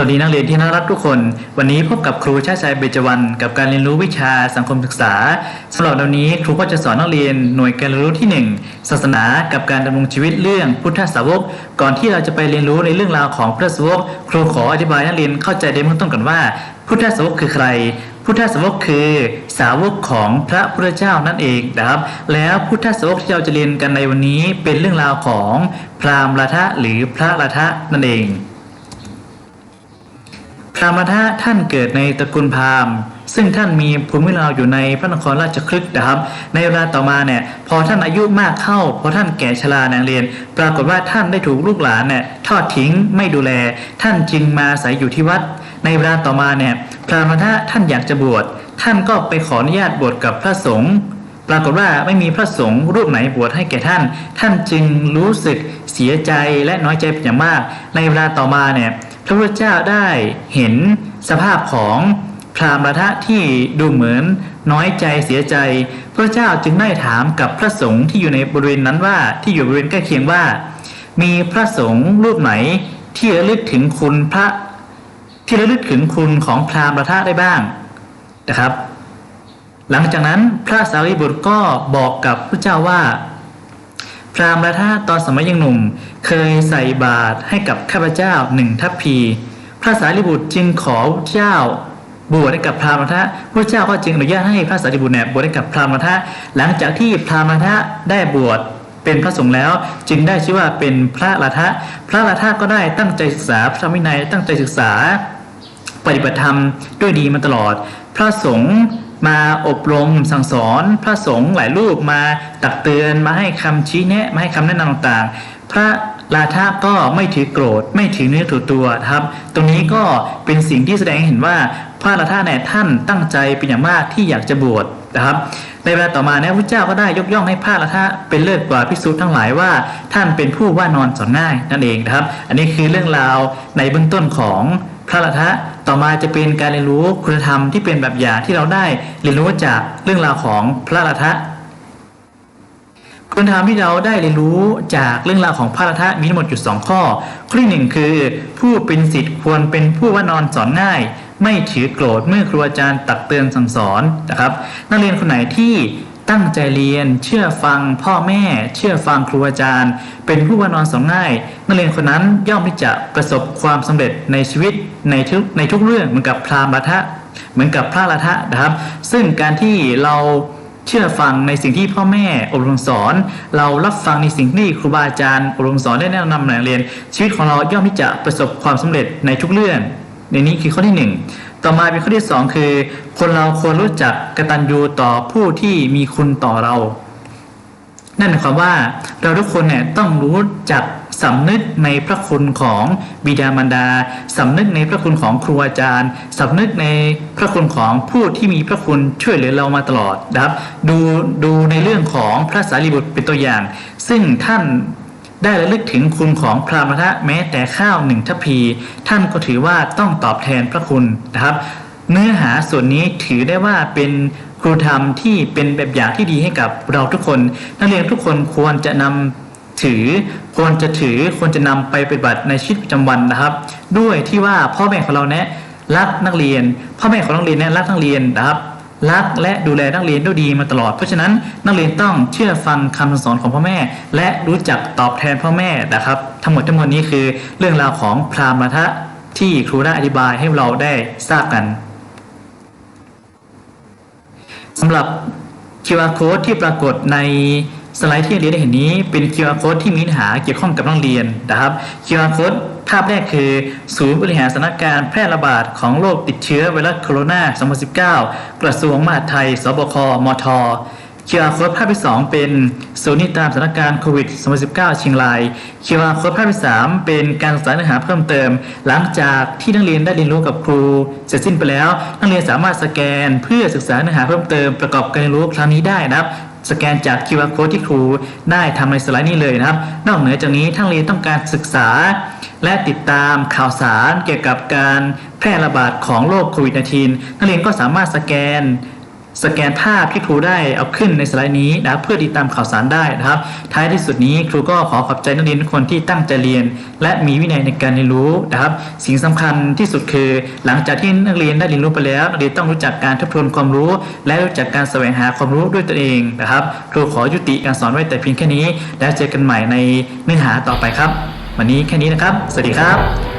สวัสดีนักเรียนที่น่ารักทุกคน วันนี้พบกับครูชาติชัยเบญจวรรณกับการเรียนรู้วิชาสังคมศึกษาสำหรับวันนี้ครูก็จะสอนนักเรียนหน่วยการเรียนรู้ที่ 1 ศาสนากับการดำรงชีวิตเรื่องพุทธสาวก ก่อนที่เราจะไปเรียนรู้ในเรื่องราวของพุทธสาวก ครูขออธิบายนักเรียนเข้าใจในเบื้องต้นก่อนว่า พุทธสาวกคือใครพุทธสาวกคือสาวกของพระพุทธเจ้านั่นเองนะครับแล้วพุทธสาวกที่เราจะเรียนกันในวันนี้เป็นเรื่องราวของพราหมณ์ละทะหรือพระละทะนั่นเอง พรามณ์ทะท่านเกิดในตระกูลพราหมณ์ ซึ่งท่านมีภูมิลำเนาอยู่ในพระนครราชคลึกนะครับ ในเวลาต่อมาเนี่ยพอท่านอายุมากเข้า พอท่านแก่ชรานังเรียน ปรากฏว่าท่านได้ถูกลูกหลานเนี่ยทอดทิ้งไม่ดูแล ท่านจึงมาอาศัยอยู่ที่วัด ในเวลาต่อมาเนี่ยพราหมณ์ทะท่านอยากจะบวชท่านก็ไปขออนุญาตบวชกับพระสงฆ์ปรากฏว่าไม่มีพระสงฆ์รูปไหนบวชให้แก่ท่าน ท่านจึงรู้สึกเสียใจและน้อยใจเป็นอย่างมาก ในเวลาต่อมาเนี่ย พระพุทธเจ้าได้เห็นสภาพของพราหมณ์ละทะที่ดูเหมือนน้อยใจเสียใจ พระเจ้าจึงได้ถามกับพระสงฆ์ที่อยู่ในบริเวณนั้นว่าที่อยู่บริเวณใกล้เคียงว่า มีพระสงฆ์รูปไหนที่ระลึกถึงคุณพระที่ระลึกถึงคุณของพราหมณ์ละทะได้บ้างนะครับ หลังจากนั้นพระสารีบุตรก็บอกกับพระเจ้าว่า พราหมณ์ละท่าตอนสมัยยังหนุ่ม เคยใส่บาตรให้กับข้าพเจ้าหนึ่งทัพพี พระสารีบุตรจึงขอพระเจ้าบวชให้กับพราหมณ์ละท่าพระเจ้าก็จึงอนุญาตให้พระสารีบุตรเนี่ยบวชให้กับพราหมณ์ละท่าหลังจากที่พราหมณ์ละท่าได้บวชเป็นพระสงฆ์แล้ว จึงได้ชื่อว่าเป็นพระละทะ พระละทะก็ได้ตั้งใจศึกษาพระธรรมวินัยตั้งใจศึกษา ปฏิบัติธรรมด้วยดีมาตลอด พระสงฆ์ มาอบรมสั่งสอนพระสงฆ์หลายรูปมาตักเตือนมาให้คำชี้แนะมาให้คำแนะนำต่างๆ พระลาทะก็ไม่ถือโกรธ ไม่ถือเนื้อถือตัวนะครับ ตรงนี้ก็เป็นสิ่งที่แสดงให้เห็นว่าพระลาทะเนี่ยท่านตั้งใจเป็นอย่างมากที่อยากจะบวชนะครับ ในเวลาต่อมาเนี่ยพระเจ้าก็ได้ยกย่องให้พระละทะเป็นเลิศกว่าพิสูจน์ทั้งหลายว่าท่านเป็นผู้ว่านอนสอนง่ายนั่นเองนะครับ อันนี้คือเรื่องราวในเบื้องต้นของ พระละทะต่อมาจะเป็นการเรียนรู้คุณธรรมที่เป็นแบบอย่างที่เราได้เรียนรู้จากเรื่องราวของพระละทะคุณธรรมที่เราได้เรียนรู้จากเรื่องราวของพระละทะมีทั้งหมดอยู่สองข้อ ข้อที่หนึ่งคือ ผู้เป็นศิษย์ควรเป็นผู้ว่านอนสอนง่าย ไม่ถือโกรธเมื่อครูอาจารย์ตักเตือนสั่งสอนนะครับ นักเรียนคนไหนที่ ตั้งใจเรียน เชื่อฟังพ่อแม่ เชื่อฟังครูอาจารย์ เป็นผู้ว่านอนสอนง่าย นักเรียนคนนั้นย่อมที่จะประสบความสำเร็จในชีวิตในทุกในทุกเรื่องเหมือนกับพราหมณ์ทะเหมือนกับพระละทะนะครับ ซึ่งการที่เราเชื่อฟังในสิ่งที่พ่อแม่อบรมสอน เรารับฟังในสิ่งที่ครูบาอาจารย์อบรมสอนได้แนะนำนักเรียน ชีวิตของเราย่อมที่จะประสบความสำเร็จในทุกเรื่องในนี้คือข้อที่หนึ่ง ต่อมาเป็นข้อที่สองคือ คนเราควรรู้จักกตัญญูต่อผู้ที่มีคุณต่อเรา นั่นหมายความว่าเราทุกคนเนี่ยต้องรู้จักสำนึกในพระคุณของบิดามารดาสำนึกในพระคุณของครูอาจารย์สำนึกในพระคุณของผู้ที่มีพระคุณช่วยเหลือเรามาตลอดนะครับ ดูดูในเรื่องของพระสารีบุตรเป็นตัวอย่าง ซึ่งท่าน ได้ระลึกถึงคุณของพระมทะแม้แต่ข้าวหนึ่งทัพี ท่านก็ถือว่าต้องตอบแทนพระคุณนะครับ เนื้อหาส่วนนี้ถือได้ว่าเป็นครูธรรมที่เป็นแบบอย่างที่ดีให้กับเราทุกคน นักเรียนทุกคนควรจะนำถือควรจะถือควรจะนำไปปฏิบัติในชีวิตประจำวันนะครับ ด้วยที่ว่าพ่อแม่ของเราเนี่ยรักนักเรียน พ่อแม่ของนักเรียนเนี่ยรักนักเรียนนะครับ รักและดูแลนักเรียนด้วยดีมาตลอด เพราะฉะนั้นนักเรียนต้องเชื่อฟังคำสอนของพ่อแม่ และรู้จักตอบแทนพ่อแม่นะครับ ทั้งหมดทั้งมวลนี้คือเรื่องราวของพรามทะที่ครูได้อธิบายให้เราได้ทราบกันสำหรับ QR code ที่ปรากฏใน สไลด์ที่เรียนได้เห็นนี้เป็น QR code ที่มีเนื้อหาเกี่ยวข้องกับนักเรียนนะครับ QR code ภาพแรกคือ ศูนย์บริหารสถานการณ์แพร่ระบาดของโรคติดเชื้อไวรัสโคโรนา 2019 กระทรวงมหาดไทย สบค มท QR code ภาพที่ 2 เป็นศูนย์ติตามสถานการณ์โควิด 2019 เชียงราย QR code ภาพที่ 3 เป็นการศึกษาเนื้อหาเพิ่มเติม หลังจากที่นักเรียนได้เรียนรู้กับครู เสร็จสิ้นไปแล้ว นักเรียนสามารถสแกนเพื่อศึกษาเนื้อหาเพิ่มเติมประกอบการเรียนรู้ครั้งนี้ได้นะครับ สแกนจาก QR code ที่ครูได้ทำในสไลด์นี้เลยนะครับ นอกเหนือจากนี้ทั้งเรียนต้องการศึกษา และติดตามข่าวสารเกี่ยวกับการแพร่ระบาดของโรคโควิด -19 นักเรียนก็สามารถสแกน สแกนภาพที่ครูได้เอาขึ้นในสไลด์นี้นะเพื่อติดตามข่าวสารได้นะครับ ท้ายที่สุดนี้ครูก็ขอขอบใจนักเรียนทุกคนที่ตั้งใจเรียน และมีวินัยในการเรียนรู้นะครับ สิ่งสำคัญที่สุดคือ หลังจากที่นักเรียนได้เรียนรู้ไปแล้วนักเรียนต้องรู้จักการทบทวนความรู้ และรู้จักการแสวงหาความรู้ด้วยตัวเองนะครับ ครูขอยุติการสอนไว้แต่เพียงแค่นี้ แล้วเจอกันใหม่ในเนื้อหาต่อไปครับ วันนี้แค่นี้นะครับ สวัสดีครับ